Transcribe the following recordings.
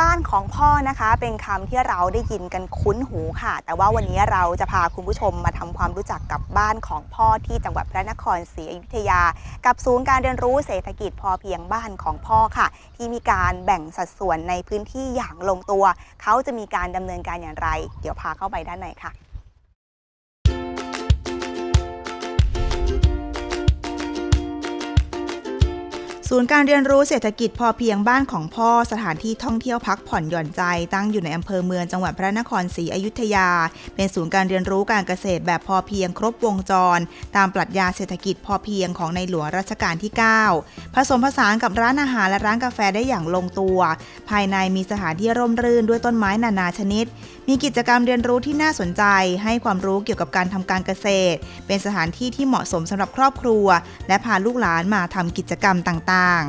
บ้านของพ่อนะคะ เป็นคำที่เราได้ยินกันคุ้นหูค่ะ แต่ว่าวันนี้เราจะพาคุณผู้ชมมาทำความรู้จักกับบ้านของพ่อที่จังหวัดพระนครศรีอยุธยา กับศูนย์การเรียนรู้เศรษฐกิจพอเพียงบ้านของพ่อค่ะ ที่มีการแบ่งสัดส่วนในพื้นที่อย่างลงตัว เขาจะมีการดำเนินการอย่างไร เดี๋ยวพาเข้าไปด้านในค่ะ ศูนย์การเรียนรู้เศรษฐกิจพอเพียงบ้านของพ่อสถานที่ท่องเที่ยวพักผ่อนหย่อนใจตั้งอยู่ในอำเภอเมืองจังหวัดพระนครศรีอยุธยา เป็นศูนย์การเรียนรู้การเกษตรแบบพอเพียงครบวงจร ตามปรัชญาเศรษฐกิจพอเพียงของในหลวงรัชกาลที่ 9 ผสมผสานกับร้านอาหารและร้านกาแฟได้อย่างลงตัว ภายในมีสถานที่ร่มรื่นด้วยต้นไม้นานาชนิด มีกิจกรรมเรียนรู้ที่น่าสนใจ ให้ความรู้เกี่ยวกับการทำการเกษตร เป็นสถานที่ที่เหมาะสมสำหรับครอบครัว และพาลูกหลานมาทำกิจกรรมต่างาง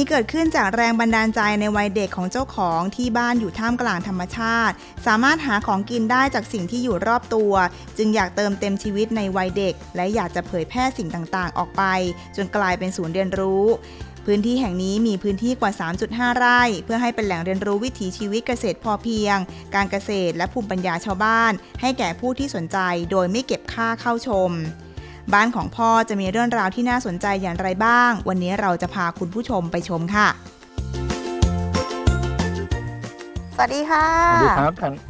นี้เกิดขึ้นจากแรงบันดาลใจในวัยเด็กของเจ้าของที่บ้านอยู่ท่ามกลางธรรมชาติ สามารถหาของกินได้จากสิ่งที่อยู่รอบตัว จึงอยากเติมเต็มชีวิตในวัยเด็ก และอยากจะเผยแพร่สิ่งต่างๆ ออกไป จนกลายเป็นศูนย์เรียนรู้พื้นที่แห่งนี้มีพื้นที่กว่า 3.5 ไร่ เพื่อให้เป็นแหล่งเรียนรู้วิถีชีวิตเกษตรพอเพียง การเกษตรและภูมิปัญญาชาวบ้าน ให้แก่ผู้ที่สนใจโดยไม่เก็บค่าเข้าชม บ้านของพ่อจะมีเรื่องราวที่น่าสนใจอย่างไรบ้าง วันนี้เราจะพาคุณผู้ชมไปชมค่ะ สวัสดีค่ะ สวัสดีครับท่าน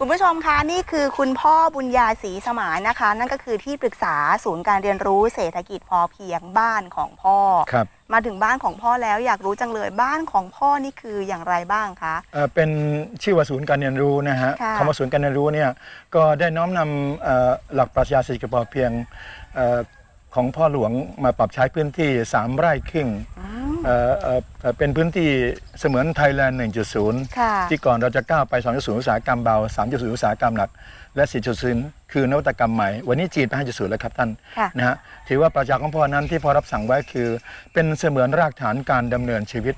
คุณผู้ชมคะนี่คือคุณพ่อบุญญาศรีสมานนะคะ นั่นก็คือที่ปรึกษาศูนย์การเรียนรู้เศรษฐกิจพอเพียงบ้านของพ่อ ครับมาถึงบ้านของพ่อแล้วอยากรู้จังเลยบ้านของพ่อนี่คืออย่างไรบ้างคะ เอ่อเป็นชื่อว่าศูนย์การเรียนรู้นะฮะค่ะคำว่าศูนย์การเรียนรู้เนี่ยก็ได้น้อมนำเอ่อหลักปรัชญาเศรษฐกิจพอเพียงเอ่อ ของพ่อหลวงมาปรับใช้พื้นที่ 3 ไร่ครึ่งอืมเอ่อเอ่อเอ่อเป็นพื้นที่เสมือนไทยแลนด์ 1.0 ค่ะ ที่ก่อนเราจะก้าวไป 2.0 อุตสาหกรรมเบา 3.0 อุตสาหกรรมหลัก และ 4.0 คือนวัตกรรมใหม่ วันนี้จีนไป 5.0 แล้วครับท่านค่ะ นะฮะถือว่าปรัชญาของพ่อนั้นที่พ่อรับสั่งไว้คือ เป็นเสมือนรากฐานการดำเนินชีวิต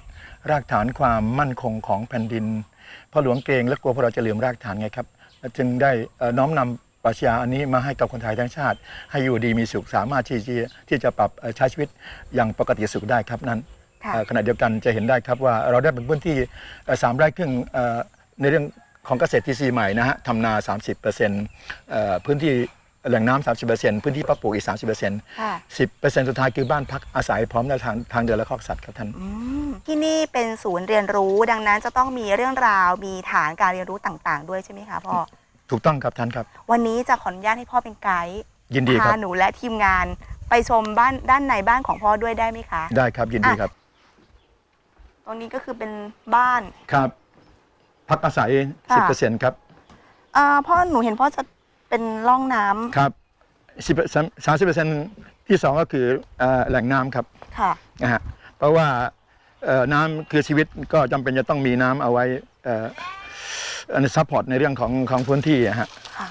รากฐานความมั่นคงของแผ่นดิน พ่อหลวงเกรงและกลัวพวกเราจะลืมรากฐานไงครับและจึงได้เอ่อน้อมนำ ปรัชญาอันนี้มาให้กับคนไทยทั้งชาติ ให้อยู่ดีมีสุขสามารถที่ที่ที่จะปรับเอ่อใช้ชีวิตอย่างปกติสุขได้ครับนั้นค่ะเอ่อขณะเดียวกันจะเห็นได้ครับว่าเราได้เป็นพื้นที่เอ่อสามไร่ครึ่งเอ่อในเรื่องของเกษตรทีซีใหม่นะฮะทำนา 30%เอ่อพื้นที่แหล่งน้ำ30%พื้นที่เพาะปลูกอีก30%ค่ะ10%สุดท้ายคือบ้านพักอาศัยพร้อมในทางทางเดินและคอกสัตว์ครับท่านอืมที่นี่เป็นศูนย์เรียนรู้ดังนั้นจะต้องมีเรื่องราวมีฐานการเรียนรู้ต่าง ๆ ด้วยใช่ไหมคะพ่อ ถูกต้องครับท่านครับ วันนี้จะขออนุญาตให้พ่อเป็นไกด์ยินดีคพารับหนูและทีมงานไปชมบ้านด้านในบ้านของพ่อด้วยได้ไหมคะ ได้ครับยินดีครับ ตรงนี้ก็คือเป็นบ้านครับ พักอาศัยค่ะ10%ครับอ่าพ่อหนูเห็นพ่อจะเป็นร่องน้ำครับ10 30%ที่สองก็คือเอ่อแหล่งน้ำครับค่ะนะฮะเพราะว่าเอ่อน้ำคือชีวิตก็จำเป็นจะต้องมีน้ำเอาไว้เอ่ออันซัพพอร์ตในเรื่องของของพื้นที่อะฮะค่ะ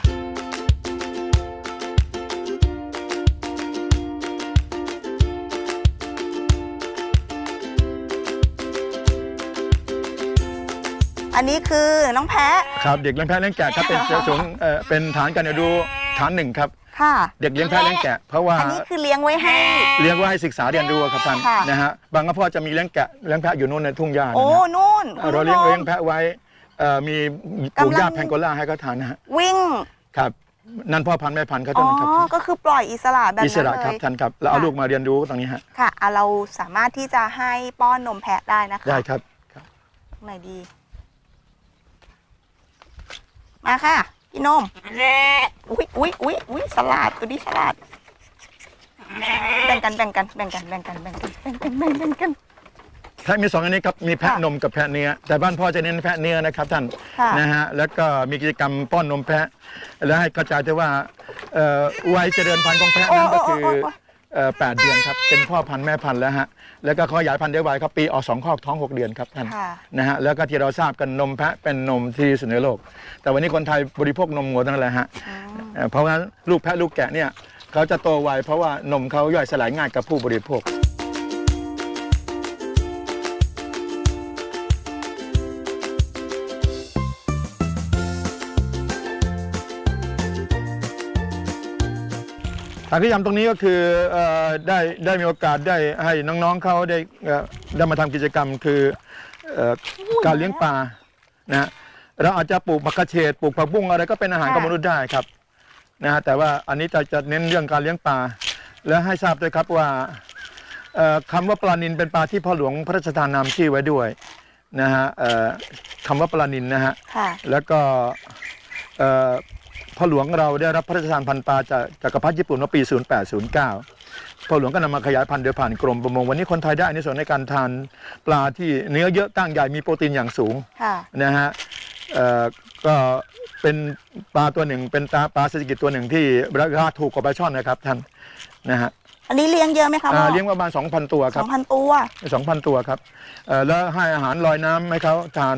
อันนี้คือน้องแพะครับเด็กเลี้ยงแพะเลี้ยงแกะครับเป็นเจ้าสงเอ่อเป็นฐานการเรียนรู้ฐานหนึ่งครับ ค่ะ เด็กเลี้ยงแพะเลี้ยงแกะเพราะว่าอันนี้คือเลี้ยงไว้ให้เรียกว่าให้ศึกษาเรียนรู้ครับท่านค่ะ นะฮะบางกระพ่อจะมีเลี้ยงแกะเลี้ยงแพะอยู่โน่นในทุ่งหญ้านะโอ้ฮะนู่นเอ่อเราเลี้ยงคุณผู้ชม เลี้ยงแพะไว้ เอ่อมีปลูกหญ้ากำลัง แพงโกล่าให้เขาทานนะฮะวิ่ง ครับนั่นพ่อพันธุ์แม่พันธุ์เขาอ๋ต้อนนะครับก็คือปล่อยอิสระแบบอิสนั้นระเลครับย ท่านครับแล้วเอาค่ะ ลูกมาเรียนรู้ตรงนี้ฮะค่ะอะ เราสามารถที่จะให้ป้อนนมแพะได้นะคะได้ครับครับ ตรงไหนดี มาค่ะ พี่นม อุ้ยอุ้ยอุ้ยอุ้ยสลัดตัวนี้สลัดแบ่งกันแบ่งกันแบ่งกันแบ่งกันแบ่งกันแบ่งกันแบ่งกัน แบ่งกันแพะมีสองอันนี้ครับมีแพะค่ะนมกับแพะเนื้อ แต่บ้านพ่อจะเน้นแพะเนื้อนะครับท่านค่ะ นะฮะแล้วก็มีกิจกรรมป้อนนมแพะ แล้วให้กระจายด้วยว่าเอ่อวัยเจริญพันธุ์ของแพะนั้นก็คือโอ้โอ้โอ้โอ้เอ่อแปดเดือนครับเป็นพ่อพันธุ์แม่พันธุ์แล้วฮะแล้วก็ขยายพันธุ์ได้ไวครับปีออกสองคอกท้องหกเดือนครับท่าน ค่ะ นะฮะแล้วก็ที่เราทราบกันนมแพะเป็นนมที่ดีที่สุดในโลก แต่วันนี้คนไทยบริโภคนมงัวทั้งนั้นแหละฮะเอ่อเพราะว่าลูกแพะลูกแกะเนี่ยเขาจะโตไวเพราะว่านมเขาย่อยสลายง่ายกับผู้บริโภค ทางที่ยำตรงนี้ก็คือเอ่อได้ได้มีโอกาสได้ให้น้องๆเขาได้เอ่อได้มาทำกิจกรรมคือเอ่อการเลี้ยงปลานะฮะเราอาจจะปลูกผักกระเฉดปลูกผักบุ้งอะไรก็เป็นอาหารของมนุษย์ได้ครับนะฮะแต่ว่าอันนี้จะจะเน้นเรื่องการเลี้ยงปลาและให้ทราบด้วยครับว่าเอ่อคำว่าปลานินเป็นปลาที่พ่อหลวงพระราชทานนามชื่อไว้ด้วยนะฮะเอ่อคำว่าปลานินนะฮะค่ะแล้วก็เอ่อ พ่อหลวงเราได้รับพระราชทานพันธุ์ปลาจากจักรพรรดิญี่ปุ่นเมื่อปี 0809 พ่อหลวงก็นำมาขยายพันธุ์โดยผ่านกรมประมง วันนี้คนไทยได้อานิสงส์ในการทานปลาที่เนื้อเยอะก้างใหญ่มีโปรตีนอย่างสูงค่ะนะฮะเอ่อก็เป็นปลาตัวหนึ่ง เป็นปลาปลาเศรษฐกิจตัวหนึ่งที่ราคาถูกกว่าปลาช่อนนะครับท่านนะฮะอันนี้เลี้ยงเยอะไหมคะพ่อ่าอเลี้ยงประมาณ 2,000 ตัวคสรัอบงพันตัว 2,000 ตัวครับเอ่อแล้วให้อาหารลอยน้ำให้เขาทาน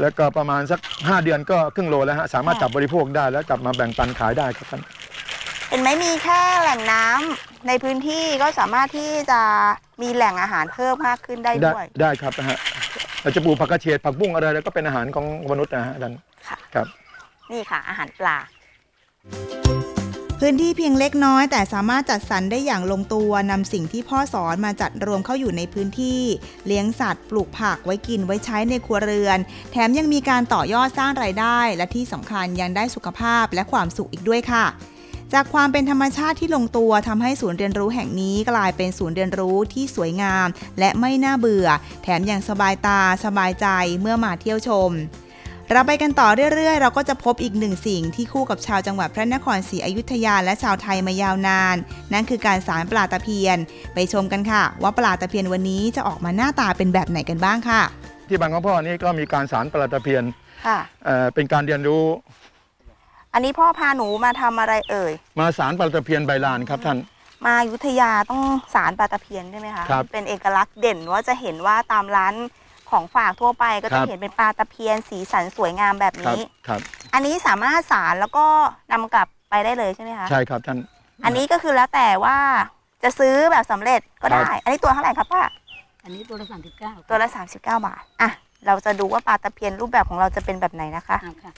แล้วก็ประมาณสัก 5 เดือนก็ครึ่งโลแล้วฮะสามารถค่ะจับบริโภคได้แล้วกลับมาแบ่งปันขายได้ครับท่านเห็นไหมมีแค่แหล่งน้ำในพื้นที่ก็สามารถที่จะมีแหล่งอาหารเพิ่มมากขึ้นได้ได้ด้วย ได้ครับนะฮะเราจะปลูกผักกระเฉดผักบุ้งอะไรแล้วก็เป็นอาหารของมนุษย์นะฮะท่านค่ะ ครับ นี่ค่ะ อาหารปลา พื้นที่เพียงเล็กน้อย แต่สามารถจัดสรรได้อย่างลงตัวนำสิ่งที่พ่อสอนมาจัดรวมเข้าอยู่ในพื้นที่ เลี้ยงสัตว์ ปลูกผักไว้กินไว้ใช้ในครัวเรือน แถมยังมีการต่อยอดสร้างรายได้ และที่สำคัญยังได้สุขภาพและความสุขอีกด้วยค่ะจากความเป็นธรรมชาติที่ลงตัวทำให้ศูนย์เรียนรู้แห่งนี้กลายเป็นศูนย์เรียนรู้ที่สวยงาม และไม่น่าเบื่อ แถมยังสบายตา สบายใจเมื่อมาเที่ยวชม เราไปกันต่อเรื่อยๆ เราก็จะพบอีกหนึ่งสิ่งที่คู่กับชาวจังหวัดพระนครศรีอยุธยาและชาวไทยมายาวนาน นั่นคือการสารปลาตะเพียน ไปชมกันค่ะ ว่าปลาตะเพียนวันนี้จะออกมาหน้าตาเป็นแบบไหนกันบ้างค่ะ ที่บ้านของพ่อนี่ก็มีการสารปลาตะเพียนค่ะเอ่อเป็นการเรียนรู้ อันนี้พ่อพาหนูมาทำอะไรเอ่ย มาสารปลาตะเพียนใบลานครับท่าน มาอยุธยาต้องสารปลาตะเพียนใช่ไหมคะ ครับ เป็นเอกลักษณ์เด่นว่าจะเห็นว่าตามร้าน ของฝากทั่วไปก็ครัจะบ เห็นเป็นปลาตะเพียนสีสันสวยงามแบบครับ นี้ ครับ อันนี้สามารถสารแล้วก็นำกลับไปได้เลยใช่ไหมคะ ใช่ครับท่าน อันนี้ก็คือแล้วแต่ว่าจะซื้อแบบสำเร็จก็ได้ครับอันนี้ตัวเท่าไหร่ครับป้า อันนี้ตัวละสามสิบเก้าตัวละ 39 บาท อะ เราจะดูว่าปลาตะเพียนรูปแบบของเราจะเป็นแบบไหนนะคะเอาค่ะ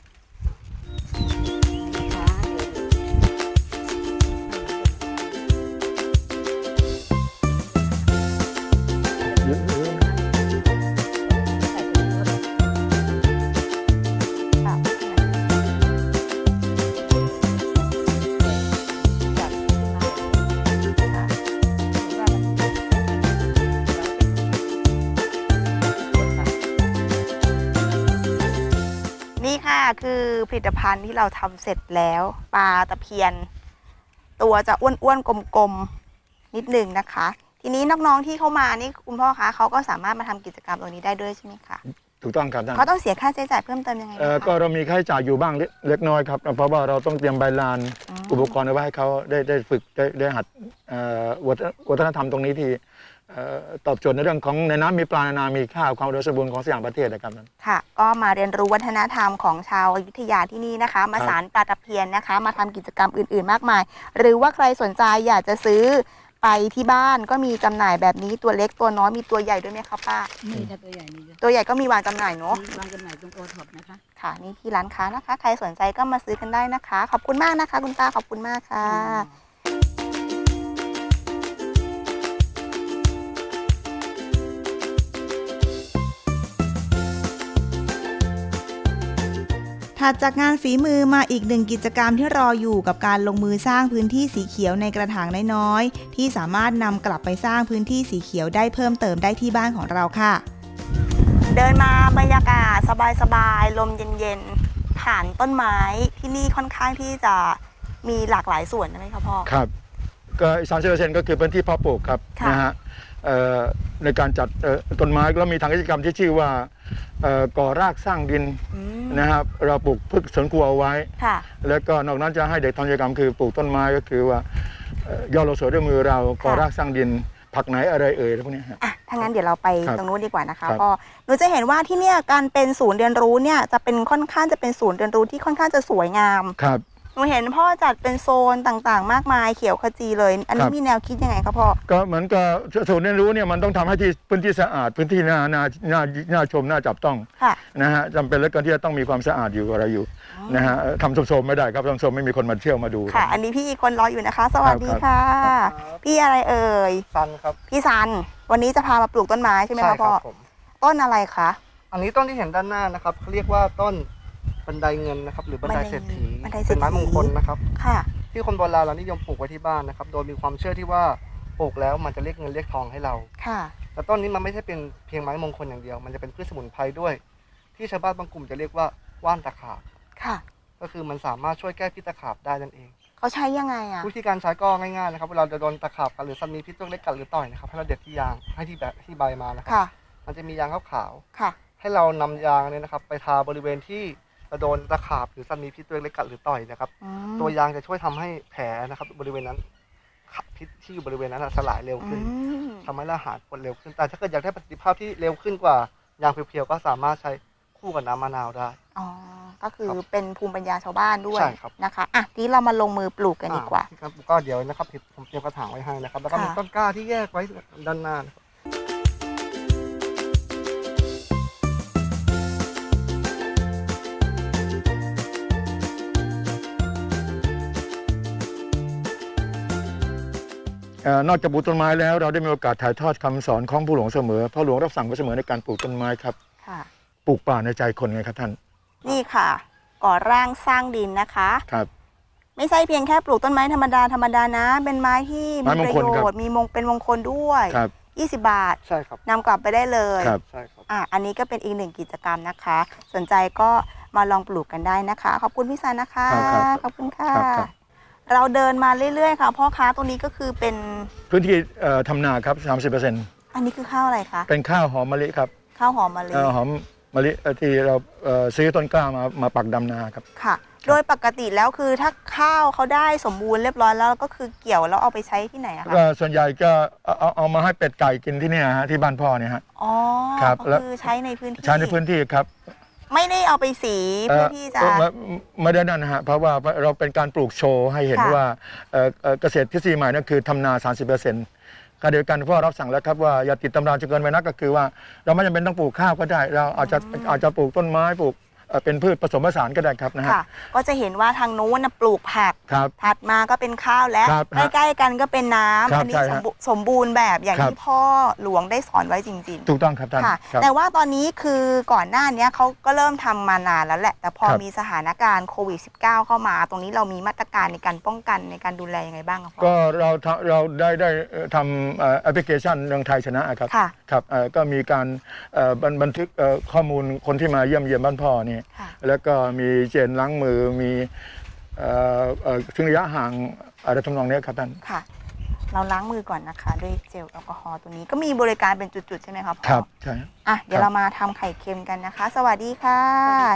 นี่ค่ะคือผลิตภัณฑ์ที่เราทำเสร็จแล้วปลาตะเพียน ตัวจะอ้วนๆกลมๆนิดหนึ่งนะคะ ทีนี้น้องๆที่เข้ามานี่คุณพ่อคะเขาก็สามารถมาทำกิจกรรมตรงนี้ได้ด้วยใช่ไหมคะถูกต้องครับท่านเขาต้องเสียค่าใช้จ่ายเพิ่มเติมยังไงเอ่อนะคะก็เรามีค่าใช้จ่ายอยู่บ้างเล็กเล็กน้อยครับเพราะว่าเราต้องเตรียมใบลานอืมอุปกรณ์เอาไว้ให้เขาได้ได้ฝึกได้ได้หัดเอ่อวัฒนวัฒนธรรมตรงนี้ที่เอ่อ ตอบโจทย์ในเรื่องของในน้ำมีปลาในนามีข้าวความอุดมสมบูรณ์ของสยามประเทศนะครับท่านค่ะ ก็มาเรียนรู้วัฒนธรรมของชาวอยุธยาที่นี่นะคะ มาครับสารปลาตะเพียนนะคะ มาทำกิจกรรมอื่นๆ มากมาย หรือว่าใครสนใจอยากจะซื้อไปที่บ้านก็มีจำหน่ายแบบนี้ตัวเล็กตัวน้อยมีตัวใหญ่ด้วยไหมคะป้านี่ค่ะตัวใหญ่นี่จ้ะตัวใหญ่ก็มีวางจำหน่ายเนาะนี่วางจำหน่ายตรงโอท็อปนะคะค่ะนี่ที่ร้านค้านะคะ ใครสนใจก็มาซื้อกันได้นะคะ ขอบคุณมากนะคะ คุณป้าขอบคุณมากค่ะ ถัดจากงานฝีมือมาอีกหนึ่งกิจกรรมที่รออยู่กับการลงมือสร้างพื้นที่สีเขียวในกระถางน้อยๆที่สามารถนำกลับไปสร้างพื้นที่สีเขียวได้เพิ่มเติมได้ที่บ้านของเราค่ะ เดินมาบรรยากาศสบายๆลมเย็นๆผ่านต้นไม้ที่นี่ค่อนข้างที่จะมีหลากหลายส่วนใช่ไหมคะพ่อครับ ก็สามสิบเปอร์เซ็นต์ก็คือพื้นที่เพาะปลูกครับค่ะนะฮะเอ่อในการจัดเอ่อต้นไม้แล้วมีทางกิจกรรมที่ชื่อว่าเอ่อ ก่อรากสร้างดินอืมนะครับ เราปลูกพืชสวนครัวเอาไว้ค่ะแล้วก็นอกนั้นจะให้เด็กทำกิจกรรมคือปลูกต้นไม้ก็คือว่าเอ่อย่อเราสวยด้วยมือเราก่อรากสร้างดิน ผักไหนอะไรเอ่ยอะไรพวกนี้ฮะอะถ้างั้นเดี๋ยวเราไปครับตรงนู้นดีกว่านะคะครับพ่อหนูจะเห็นว่าที่เนี่ยการเป็นศูนย์เรียนรู้เนี่ยจะเป็นค่อนข้างจะเป็นศูนย์เรียนรู้ที่ค่อนข้างจะสวยงามครับห นูเห็นพ่อจัดเป็นโซนต่างๆ มากมายเขียวขจีเลย อันนี้ครับมีแนวคิดยังไงคะพ่อ ก็เหมือนกับศูนย์เรียนรู้เนี่ยมันต้องทำให้ที่พื้นที่สะอาดพื้นที่น่าน่าน่าน่าชมน่าจับต้องค่ะนะฮะจำเป็นแล้วกันที่จะต้องมีความสะอาดอยู่อะไรอยู่นะฮะทำโสมๆไม่ได้ครับทำโสมไม่มีคนมาเที่ยวมาดูค่ะ อันนี้พี่อีกคนรออยู่นะคะ สวัสดีค่ะ พี่อะไรเอ่ยซันครับพี่ซันวันนี้จะพามาปลูกต้นไม้ใช่ไหมคะพ่อผมต้นอะไรคะอันนี้ต้นที่เห็นด้านหน้านะครับเขาเรียกว่าต้น บันไดเงินนะครับ หรือบันไดเศรษฐีบันไดเศรษฐี เป็นไม้มงคลนะครับค่ะ ที่คนโบราณเรานิยมปลูกไว้ที่บ้านนะครับ โดยมีความเชื่อที่ว่าปลูกแล้วมันจะเรียกเงินเรียกทองให้เรา ค่ะ แต่ต้นนี้มันไม่ใช่เป็นเพียงไม้มงคลอย่างเดียว มันจะเป็นพืชสมุนไพรด้วย ที่ชาวบ้านบางกลุ่มจะเรียกว่าว่านตะขาบ ค่ะ ก็คือมันสามารถช่วยแก้พิษตะขาบได้นั่นเอง เขาใช้ยังไงอะ วิธีการใช้ก็ง่ายๆนะครับเวลาเราโดนตะขาบกัดหรือสัตว์มีพิษตัวเล็กกัดหรือต่อยนะครับให้เราเด็ดที่ยางให้ที่แบบที่ใบมานะครับ ค่ะ มันจะมียางขาวๆค่ะให้เรานำยางเนี่ยนะครับ ไปทาบริเวณที่ เราโดนตะขาบหรือสัตว์มีพิษตัวเล็กกัดหรือต่อยนะครับ อืมตัวยางจะช่วยทำให้แผลนะครับ บริเวณนั้นขับพิษที่อยู่บริเวณนั้นนะสลายเร็วอืขึ้นมทำให้เราหายปวดเร็วขึ้น แต่ถ้าเกิดอยากได้ประสิทธิภาพที่เร็วขึ้นกว่ายางเพียวๆก็สามารถใช้คู่กับน้ำมะนาวได้ อ๋อ ก็คือครับเป็นภูมิปัญญาชาวบ้านด้วยใช่ครับ นะคะ อะทีนี้เรามาลงมือปลูกกันดีกว่า อ่ครับก็เดี๋ยวนะครับผมเตรียมกระถางไว้ให้นะครับ แล้วก็มีค่ะ ต้นกล้าที่แยกไว้ด้านหน้านะครับ อ่อนอกจากปลูกต้นไม้แล้วเราได้มีโอกาสถ่ายทอดคำสอนของผู้หลวงเสมอพระหลวงรับสั่งไว้เสมอในการปลูกต้นไม้ครับค่ะปลูกป่าในใจคนไงครับท่าน นี่ค่ะ ก่อร่างสร้างดินนะคะครับ ไม่ใช่เพียงแค่ปลูกต้นไม้ธรรมดาธรรมดานะ เป็นไม้ที่ไม้มีมปงระคลโยครับชน์มีมงเป็นมงคลด้วยครับ20 บาทใช่ครับนำกลับไปได้เลยครับใช่ครับอะอันนี้ก็เป็นอีกหนึ่งกิจกรรมนะคะ สนใจก็มาลองปลูกกันได้นะคะ ขอบคุณพี่ซันนะคะครับครับขอบคุณค่ะครับครับ เราเดินมาเรื่อยๆ ค่ะพ่อค้าตรงนี้ก็คือเป็น พื้นที่เอ่อทำนาครับ 30%อันนี้คือข้าวอะไรคะเป็นข้าวหอมมะลิครับข้าวหอมมะลิเอ่อหอมมะลิเอ่อที่เราเอ่อซื้อต้นกล้ามามาปักดำนาครับ ค่ะ โดยปกติแล้วคือถ้าข้าวเขาได้สมบูรณ์เรียบร้อยแล้วก็คือเกี่ยวแล้วเอาไปใช้ที่ไหนอะคะ ก็ส่วนใหญ่ก็เอาเอาเอามาให้เป็ดไก่กินที่เนี่ยฮะที่บ้านพ่อเนี่ยฮะ อ๋อครับก็แล้ว คือใช้ในพื้นที่ ใช้ในพื้นที่ครับ ไม่ได้เอาไปสีเพื่อที่จะเอ่อไม่ไม่ได้นั่นนะฮะเพราะว่าเราเป็นการปลูกโชว์ให้เห็นค่ะ ว่าเอ่อเอ่อเกษตรทฤษฎีใหม่นั่นคือทำนา 30%ขณะเดียวกันพ่อรับสั่งแล้วครับว่าอย่าติดตำราจนเกินไปนักก็คือว่า เราไม่จำเป็นต้องปลูกข้าวก็ได้ เราอาจจะอาจจะปลูกต้นไม้ปลูก เอ่อเป็นพืชผสมผสานก็ได้ครับนะฮะ ค่ะ ก็จะเห็นว่าทางนู้นนะปลูกผัก ครับถัดมาก็เป็นข้าวและครับใกล้ๆกันก็เป็นน้ำครับอันี้ใช่สฮะมบูสมบูรณ์แบบอย่างครับ ที่พ่อหลวงได้สอนไว้จริง ถูกต้องครับท่านๆ ค่ะ ครับ แต่ว่าตอนนี้คือก่อนหน้านี้เขาก็เริ่มทำมานานแล้วแหละ แต่พอครับ มีสถานการณ์โควิด -19 เข้ามา ตรงนี้เรามีมาตรการในการป้องกันในการดูแลยังไงบ้างครับพ่อ ก็เราทำเราได้ได้เอ่อทำเอ่อแอปพลิเคชันเมืองไทยชนะครับค่ะ ครับเอ่อก็มีการเอ่อบันบันทึกเอ่อข้อมูลคนที่มาเยี่ยมเยียมบ้านพ่อนี่ค่ะแล้วก็มีเจนล้างมือมีเอ่อเอ่อถึงระยะห่างอะไรทำนองเนี้ยครับท่านค่ะ เราล้างมือก่อนนะคะ ด้วยเจลแอลกอฮอล์ตัวนี้ก็มีบริการเป็นจุดๆ ใช่ไหมครับพ่อครับใช่อะเดี๋ยวครับเรามาทำไข่เค็มกันนะคะ สวัสดีค่ะ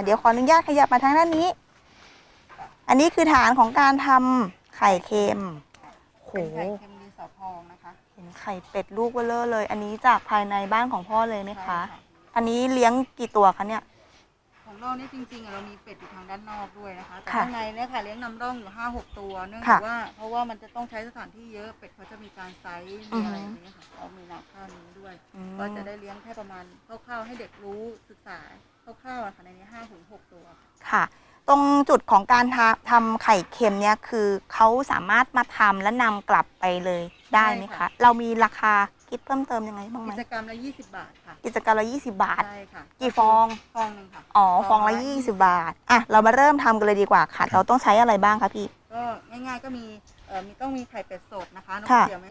เดี๋ยวขออนุญาตขยับมาทางด้านนี้ อันนี้คือฐานของการทำไข่เค็มโหไข่เค็มดินสอพองนะคะ เห็นไข่เป็ดลูกเบลเลอเลย อันนี้จากภายในบ้านของพ่อเลยไหมคะ อันนี้เลี้ยงกี่ตัวคะเนี่ย ของเรานี่จริงๆอะเรามีเป็ดอยู่ทางด้านนอกด้วยนะคะแต่ค่ะข้างในเนี่ยค่ะเลี้ยงนำร่องอยู่ห้าหกตัวเนื่องค่ะจากว่า เพราะว่ามันจะต้องใช้สถานที่เยอะเป็ดเขาจะมีการไซส์อืมีอฮึ อะไรอย่างเงี้ยค่ะเรามีนาข้าวนี้ด้วย อืมก็จะได้เลี้ยงแค่ประมาณคร่าวๆให้เด็กรู้ศึกษาคร่าวๆอะค่ะในนี้ห้าถึงหกตัวค่ะตรงจุดของการทำทำไข่เค็มเนี่ยคือเขาสามารถมาทำและนำกลับไปเลยได้ไหมใช่คะ ค่ะ เรามีราคา คิดเพิ่มเติมยังไงบ้างไหมกิจกรรมละยี่สิบบาทค่ะกิจกรรมละ 20 บาท ใช่ค่ะกี่ฟอง ฟองหนึ่งค่ะอ๋อ ฟองละ 20 บาท อะ เรามาเริ่มทำกันเลยดีกว่าค่ะ เราต้องใช้อะไรบ้างคะพี่ ก็ง่ายๆก็มีเอ่อมีต้องมีไข่เป็ดสดนะคะน้องค่ะเดี๋ยวไหม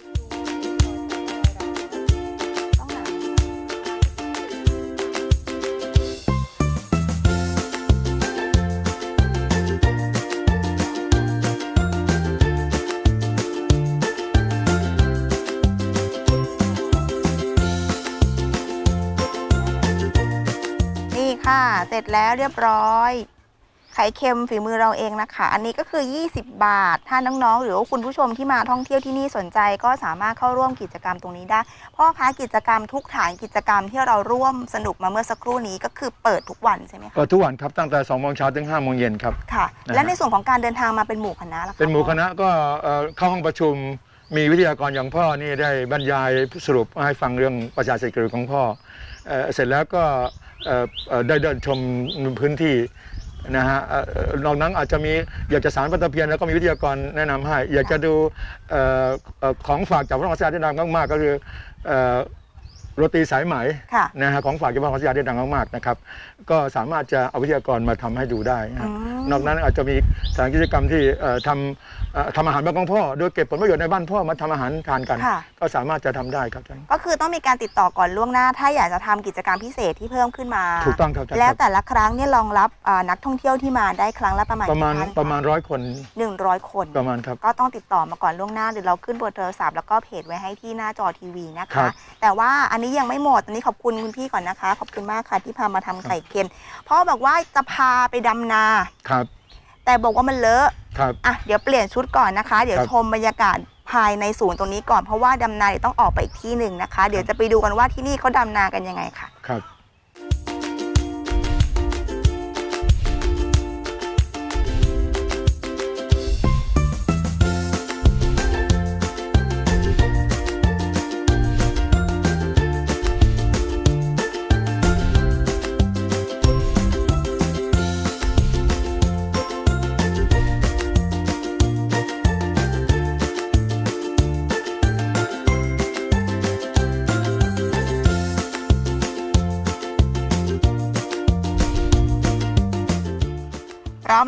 เสร็จแล้วเรียบร้อย ไข่เค็มฝีมือเราเองนะคะ อันนี้ก็คือ 20 บาท ถ้าน้องๆ หรือว่าคุณผู้ชมที่มาท่องเที่ยวที่นี่สนใจก็สามารถเข้าร่วมกิจกรรมตรงนี้ได้พ่อคะกิจกรรมทุกฐานกิจกรรมที่เราร่วมสนุกมาเมื่อสักครู่นี้ก็คือเปิดทุกวันใช่ไหมคะก็ทุกวันครับตั้งแต่2โมงเช้าถึง5โมงเย็นครับ ค่ะนะฮะและในส่วนของการเดินทางมาเป็นหมู่คณะล่ะคะเป็นหมู่คณะก็เอ่อเข้าห้องประชุมมีวิทยากรอย่างพ่อนี่ได้บรรยายสรุปให้ฟังเรื่องประชาเศรษฐกิจของพ่อเอ่อเสร็จแล้วก็เอ่อเอ่อ ได้เดินชมพื้นที่นะฮะเอ่อเอ่อนอกนั้นอาจจะมีอยากจะสารปัตตะเพียนแล้วก็มีวิทยากรแนะนำให้ อยากจะดูออของฝากจากพระราชาที่ดังมากๆก็คืออ โรตีสายไหมค่ะนะฮะของฝากจากพระราชาที่ดังมากๆนะครับ ก็สามารถจะเอาวิทยากรมาทำให้ดูได้นะฮะนอกนั้นอาจจะมีสถานกิจกรรมที่เอ่อทำเอ่อทำอาหารบ้านของพ่อ โดยเก็บผลประโยชน์ในบ้านพ่อมาทำอาหารทานกันค่ะก็สามารถจะทำได้ครับท่านก็คือต้องมีการติดต่อก่อนล่วงหน้า ถ้าอยากจะทำกิจกรรมพิเศษที่เพิ่มขึ้นมาถูกต้องครับท่านแล้วครับแต่ละครั้งเนี่ยรองรับอ่านักท่องเที่ยวที่มาได้ครั้งละประมาณประมาณกี่ท่นคประมาณร้อยคนหนึ่งร้อยคนประมาณครับก็ต้องติดต่อมาก่อนล่วงหน้าหรือเราขึ้นเบอร์โทรศัพท์แล้วก็เพจไว้ให้ที่หน้าจอทีวีนะครัคะบแต่ว่าอันนี้ยังไม่หมด อันนี้ขอบคุณคุณพี่ก่อนนะคะ ขอบคุณมากค่ะที่พามาทำไข่เค็มพ่อบอกว่าจะพาไปดำนา ครับแต่บอกว่ามันเลอะครับ อะเดี๋ยวเปลี่ยนชุดก่อนนะคะ เดี๋ยวครับ ชมบรรยากาศภายในศูนย์ตรงนี้ก่อนเพราะว่าดำนาเดี๋ยวต้องออกไปอีกที่หนึ่งนะคะ เดี๋ยวจะไปดูกันว่าที่นี่เขาดำนากันยังไงค่ะ ครับ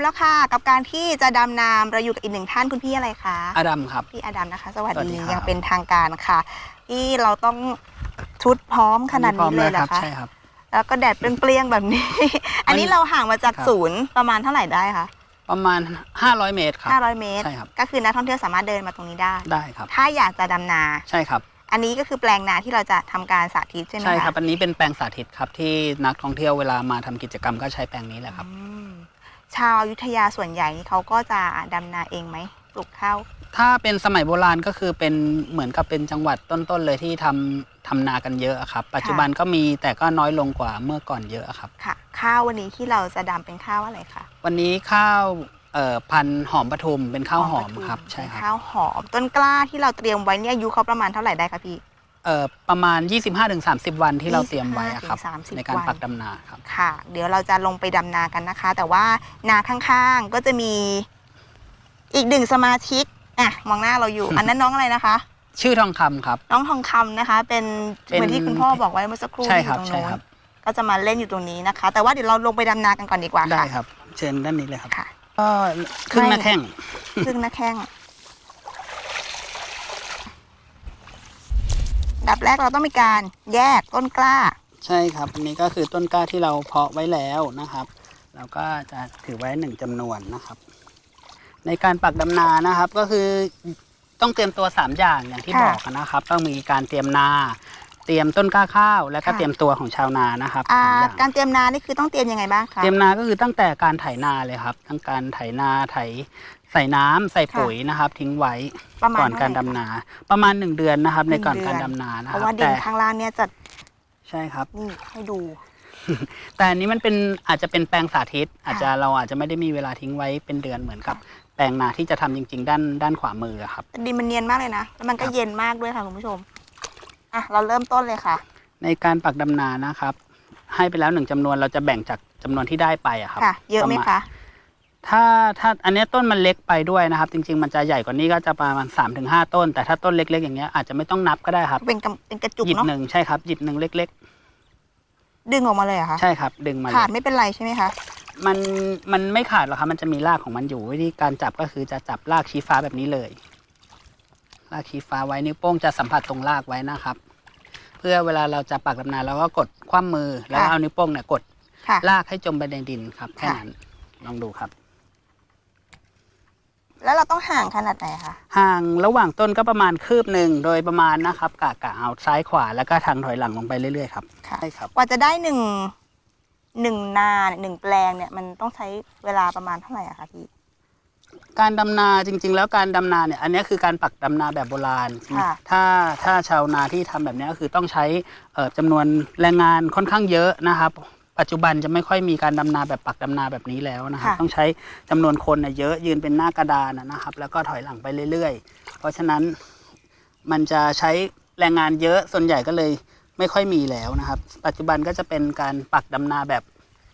แล้วค่ะ กับการที่จะดำน้ำเราอยู่กับอีกหนึ่งท่านคุณพี่อะไรคะอดัมครับ พี่อดัมนะคะ สวัสสวัสดีดีครับ ยังเป็นทางการค่ะที่เราต้องชุดพร้อมขนาดพร้อนี้มเลยแวเหรคอรับคะใช่ครับ แล้วก็แดดเปรี้ยงๆแบบนี้ อันนี้เราห่างมาจากครับ ศูนย์ประมาณเท่าไหร่ได้คะประมาณ 500 เมตรครับ 500 เมตร ใช่ครับ ก็คือนักท่องเที่ยวสามารถเดินมาตรงนี้ได้ ได้ครับ ถ้าอยากจะดำนา ใช่ครับ อันนี้ก็คือแปลงนาที่เราจะทำการสาธิตใช่ไหมคะใช่ครับ อันนี้เป็นแปลงสาธิตครับที่นักท่องเที่ยวเวลามาทำกิจกรรมก็ใช้แปลงนี้แหละครับ อืม ชาวอยุธยาส่วนใหญ่นี่เขาก็จะดำนาเองไหมปลูกข้าว ถ้าเป็นสมัยโบราณก็คือเป็นเหมือนกับเป็นจังหวัดต้นๆเลยที่ทำทำนากันเยอะครับ ปัจจุบันก็มีแต่ก็น้อยลงกว่าเมื่อก่อนเยอะครับ ค่ะ ข้าววันนี้ที่เราจะดำเป็นข้าวอะไรคะวันนี้ข้าวเอ่อพันธุ์หอมปทุมเป็นข้าวหอมปะทุครับ ใช่ครับ ข้าวหอมต้นกล้าที่เราเตรียมไว้เนี่ยอายุเขาประมาณเท่าไหร่ได้คะพี่ เอ่อประมาณ 25-30 วันที่เราเตรียมไว้อะครับ 25-30ในการวันปักดำนาครับ ค่ะ เดี๋ยวเราจะลงไปดำนากันนะคะ แต่ว่านาข้างๆก็จะมีอีกหนึ่งสมาชิกอะมองหน้าเราอยู่ อันนั้นน้องอะไรนะคะ ชื่อทองคำครับ น้องทองคำนะคะ เป็นเป็นเหมือนที่คุณพ่อบอกไว้เมื่อสักครู่ใช่ที่อครับยู่ตรงใช่นู้นครับ ก็จะมาเล่นอยู่ตรงนี้นะคะ แต่ว่าเดี๋ยวเราลงไปดำนากันก่อนดีกว่าได้ค่ะครับ เชิญด้านนี้เลยครับค่ะ ก็ครึ่งหน้าแข้ง ซึ่งหน้าแข้ง ดับแรกเราต้องมีการแยกต้นกล้า ใช่ครับอันนี้ก็คือต้นกล้าที่เราเพาะไว้แล้วนะครับ เราก็จะถือไว้หนึ่งจำนวนนะครับ ในการปักดำนานะครับก็คือต้องเตรียมตัว 3 อย่างอย่างที่ค่ะบอกนะครับ ต้องมีการเตรียมนา เตรียมต้นกล้าข้าว และก็ค่ะ เตรียมตัวของชาวนานะครับอ่าสามอย่างการเตรียมนานี่คือต้องเตรียมยังไงบ้างคะ เตรียมนาก็คือตั้งแต่การไถนาเลยครับ ทั้งการไถนาไถใส่น้ำใส่ปุ๋ยนะครับ ทิ้งไว้ประมาณก่อนการเท่ดำไหคะนา ประมาณ1เดือนนะครับหในนึ่งก่อนเดือนการดำนานะเพครัราะบว่าดินแต่ข้างล่างเนี่ยจะใช่ครับ นี่ให้ดู แต่อันนี้มันเป็นอาจจะเป็นแปลงสาธิต อาจจะเราอาจจะไม่ได้มีเวลาทิ้งไว้เป็นเดือนเหมือนกับ แปลงนาที่จะทำจริง ๆ ด้านด้านขวามืออะครับ ดินมันเนียนมากเลยนะ แล้วมันก็ครับ เย็นมากด้วยค่ะคุณผู้ชม อะเราเริ่มต้นเลยค่ะ ในการปักดำนานะครับ ให้ไปแล้วหนึ่งจำนวนเราจะแบ่งจากจำนวนที่ได้ไปอะครับค่ะ เยอะไหมปรมาณคะ ถ้าถ้าอันเนี้ยต้นมันเล็กไปด้วยนะครับ จริง ๆ มันจะใหญ่กว่านี้ก็จะประมาณ3าถึงหต้น แต่ถ้าต้นเล็ก ๆ อย่างเงี้ยอาจจะไม่ต้องนับก็ได้ครับเป็นกำเป็นกระจุกหยิบเนาะหนึ่งใช่ครับหยิบหนึ่งเล็ก ดึงออกมาเลยเหรอะคะๆ ใช่ครับ ดึงมาเลขาดยไม่เป็นไรใช่ไหมคะมันมันไม่ขาดหรอกครับ มันจะมีรากของมันอยู่วิธีการจับก็คือจะจับรากชี้ฟ้าแบบนี้เลย รากชี้ฟ้าไว้นิ้วโป้งจะสัมผัสตรงรากไว้นะครับ เพื่อเวลาเราจะปักดำนาเราก็กดคว่ำมือแล้วค่ะเอานิ้วโป้งเนี่ยกดค่ะ ลากให้จมไปในดินครับแค่ค่ะ นั้นลองดูครับ แล้วเราต้องห่างขนาดไหนคะ ห่างระหว่างต้นก็ประมาณคืบหนึ่งโดยประมาณนะครับกะกะเอาซ้ายขวาแล้วก็ทางถอยหลังลงไปเรื่อยๆครับค่ะ ใช่ครับ กว่าจะได้หนึ่งหนึ่งนาเนี่ยหนึ่งแปลงเนี่ยมันต้องใช้เวลาประมาณเท่าไหร่อะคะพี่ การดำนาจริง ๆ แล้วการดำนาเนี่ยอันนี้คือการปักดำนาแบบโบราณ ค่ะถ้าถ้าชาวนาที่ทำแบบนี้ก็คือต้องใช้เอ่อจำนวนแรงงานค่อนข้างเยอะนะครับ ปัจจุบันจะไม่ค่อยมีการดำนาแบบปักดำนาแบบนี้แล้วนะครับ ค่ะ ต้องใช้จำนวนคนเนี่ยเยอะยืนเป็นหน้ากระดานนะนะครับ แล้วก็ถอยหลังไปเรื่อย ๆ เพราะฉะนั้นมันจะใช้แรงงานเยอะส่วนใหญ่ก็เลยไม่ค่อยมีแล้วนะครับ ปัจจุบันก็จะเป็นการปักดำนาแบบ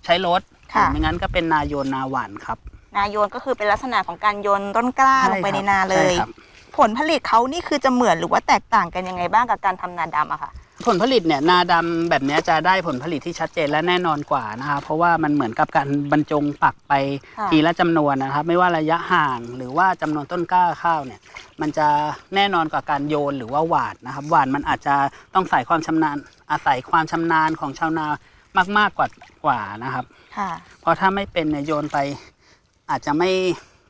ใช้รถค่ะหรือไม่งั้นก็เป็นนาโยนนาหวานครับ นาโยนก็คือเป็นลักษณะของการโยนต้นกล้าลงไปในนาเลยใช่ครับผลผลิตเขานี่คือจะเหมือนหรือว่าแตกต่างกันยังไงบ้างกับการทำนาดำอะค่ะผลผลิตเนี่ยนาดำแบบเนี้ยจะได้ผลผลิตที่ชัดเจนและแน่นอนกว่านะคะเพราะว่ามันเหมือนกับการบรรจงปักไปค่ะทีละจำนวนนะครับ ไม่ว่าระยะห่างหรือว่าจำนวนต้นกล้าข้าวเนี่ยมันจะแน่นอนกว่าการโยนหรือว่าหวานนะครับหวานมันอาจจะต้องใส่ความชำนาญอาศัยความชำนาญของชาวนามากๆกว่ากว่านะครับค่ะเพราะถ้าไม่เป็นเนี่ยโยนไป อาจจะไม่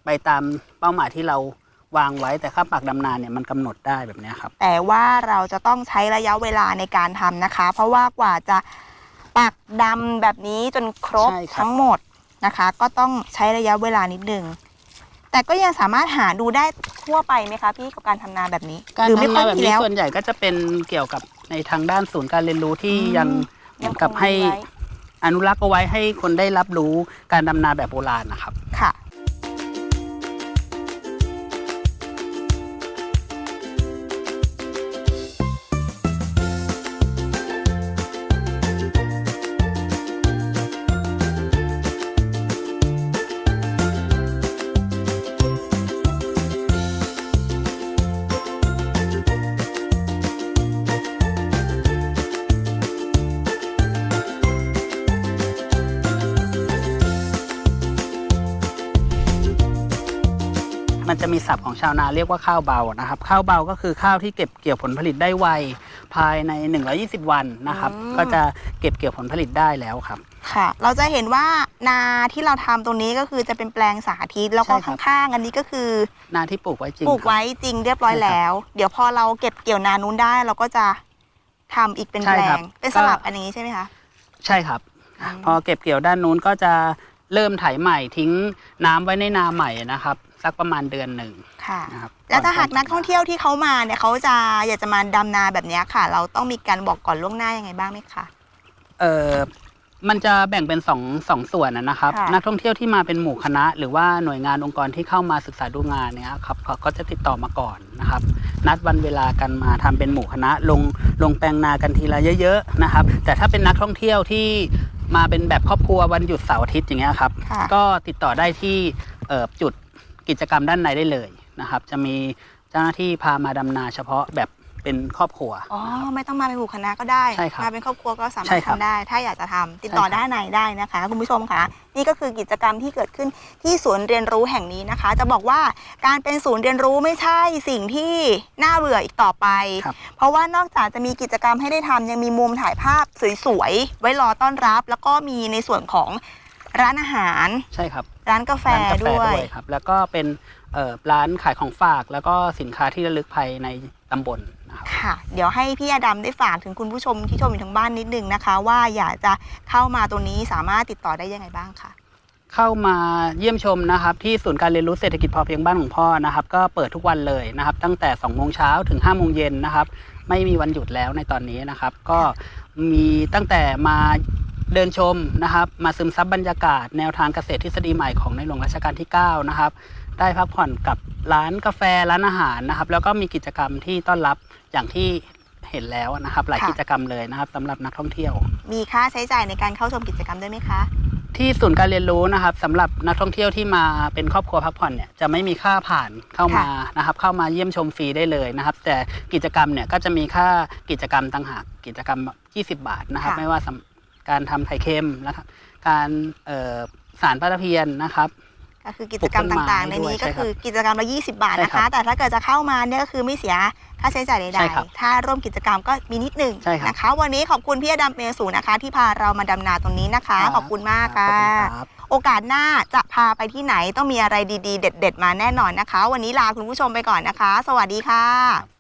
ไปตามเป้าหมายที่เราวางไว้แต่ข้าปักดำนาเนี่ยมันกำหนดได้แบบเนี้ยครับ แต่ว่าเราจะต้องใช้ระยะเวลาในการทำนะคะ เพราะว่ากว่าจะปักดำแบบนี้จนครบใช่ครับ ทั้งหมดนะคะ ก็ต้องใช้ระยะเวลานิดนึงแต่ก็ยังสามารถหาดูได้ทั่วไปไหมคะพี่กับการทำนาแบบนี้การหรือไม่ทำค่นาอยแบบมีนี้แล้ว ส่วนใหญ่ก็จะเป็นเกี่ยวกับในทางด้านศูนย์การเรียนรู้ที่อืมยังเหมือนกับให้ยังคงมีไว้ อนุรักษ์เอาไว้ให้คนได้รับรู้การดำนาแบบโบราณนะครับ ค่ะ มันจะมีศัพท์ของชาวนาเรียกว่าข้าวเบานะครับ ข้าวเบาก็คือข้าวที่เก็บเกี่ยวผลผลิตได้ไวภายใน 120 วันนะครับ อืม ก็จะเก็บเกี่ยวผลผลิตได้แล้วครับ ค่ะ เราจะเห็นว่านาที่เราทำตรงนี้ก็คือจะเป็นแปลงสาธิตแล้วก็ใช่ครับ ข้างๆ อันนี้ก็คือนาที่ปลูกไว้จริงปลูกครับไว้จริงเรียบร้อยใช่ครับแล้ว เดี๋ยวพอเราเก็บเกี่ยวนานู้นได้เราก็จะทำอีกเป็นใช่แปลครับงเป็นก็สลับอันนี้ใช่ไหมคะ ใช่ครับอืมพอเก็บเกี่ยวด้านนู้นก็จะเริ่มไถใหม่ทิ้งน้ำไว้ในนาใหม่นะครับ สักประมาณเดือนหนึ่งค่ะนะครับแล้วถ้าหากรนักท่องเที่ยวที่เขามาเนี่ยเขาจะอยากจะมาดำนาแบบเนี้ยค่ะ เราต้องมีการบอกก่อนล่วงหน้ายังไงบ้างไหมคะเออมันจะแบ่งเป็นสองสองส่วนนะนะครับค่ะนักท่องเที่ยวที่มาเป็นหมู่คณะ หรือว่าหน่วยงานองค์กรที่เข้ามาศึกษาดูงานเนี่ยครับเขาก็จะติดต่อมาก่อนนะครับ นัดวันเวลากันมาทำเป็นหมู่คณะ ลงลงแปลงนากันทีละเยอะ ๆนะครับ แต่ถ้าเป็นนักท่องเที่ยวที่มาเป็นแบบครอบครัววันหยุดเสาร์อาทิตย์อย่างเงี้ยครับค่ะก็ติดต่อได้ที่เอ่อจุด กิจกรรมด้านในได้เลยนะครับ จะมีเจ้าหน้าที่พามาดำนาเฉพาะแบบเป็นครอบครัว อ๋อ ไม่ต้องมาเป็นหมู่คณะก็ได้ ใช่ครับมาเป็นครอบครัวก็สามาใช่รถครับทำได้ ถ้าอยากจะทำติดต่อใช่ครับ ด้านในได้นะคะ คุณผู้ชมคะนี่ก็คือกิจกรรมที่เกิดขึ้นที่ศูนย์เรียนรู้แห่งนี้นะคะ จะบอกว่าการเป็นศูนย์เรียนรู้ไม่ใช่สิ่งที่น่าเบื่ออีกต่อไป ครับ เพราะว่านอกจากจะมีกิจกรรมให้ได้ทำยังมีมุมถ่ายภาพสวยๆ ไว้รอต้อนรับ แล้วก็มีในส่วนของ ร้านอาหาร ใช่ครับร้านกาแฟร้านกาแฟด้วยครับ แล้วก็เป็นเอ่อร้านขายของฝาก แล้วก็สินค้าที่ระลึกภายในตำบลนะครับ ค่ะ เดี๋ยวให้พี่อดัมได้ฝากถึงคุณผู้ชมที่ชมอยู่ทางบ้านนิดนึงนะคะ ว่าอยากจะเข้ามาตรงนี้สามารถติดต่อได้ยังไงบ้างคะ เข้ามาเยี่ยมชมนะครับ ที่ศูนย์การเรียนรู้เศรษฐกิจพอเพียงบ้านของพ่อนะครับ ก็เปิดทุกวันเลยนะครับ ตั้งแต่2โมงเช้าถึง5โมงเย็นนะครับ ไม่มีวันหยุดแล้วในตอนนี้นะครับ ก็มีตั้งแต่มา เดินชมนะครับ มาซึมซับบรรยากาศ แนวทางเกษตรทฤษฎีใหม่ของในหลวงรัชกาลที่ 9 นะครับ ได้พักผ่อนกับร้านกาแฟร้านอาหารนะครับ แล้วก็มีกิจกรรมที่ต้อนรับอย่างที่เห็นแล้วนะครับ หลายค่ะ กิจกรรมเลยนะครับสำหรับนักท่องเที่ยว มีค่าใช้จ่ายในการเข้าชมกิจกรรมด้วยไหมคะ ที่ศูนย์การเรียนรู้นะครับสำหรับนักท่องเที่ยวที่มาเป็นครอบครัวพักผ่อนเนี่ยจะไม่มีค่าผ่านเข้ามานะครับ เข้ามาเยี่ยมชมฟรีได้เลยนะครับ แต่กิจกรรมเนี่ยก็จะมีค่ากิจกรรมต่างหากกิจกรรม 20 บาทนะครับ ค่ะ ไม่ว่าสำ การทำไข่เค็มนะครับ การเอ่อสารปลาตะเพียนนะครับก็คือกิจกรรมต่างๆ ในนี้ปลูกต้นไม้ด้วยก็คือกิจกรรมละ 20 บาทใช่นะครัคะบแต่ถ้าเกิดจะเข้ามาเนี่ยก็คือไม่เสียค่าใช้จ่ายใดใช่ครับๆถ้าร่วมกิจกรรมก็มีนิดหนึ่งใช่ครับนะคะ วันนี้ขอบคุณพี่อดัมเมสูนะคะ ที่พาเรามาดำนาตรงนี้นะคะ ขอบคุณมากขอบค่ะคุณครับโอกาสหน้าจะพาไปที่ไหนต้องมีอะไรดีๆ เด็ด ๆ มาแน่นอนนะคะ วันนี้ลาคุณผู้ชมไปก่อนนะคะ สวัสดีค่ะ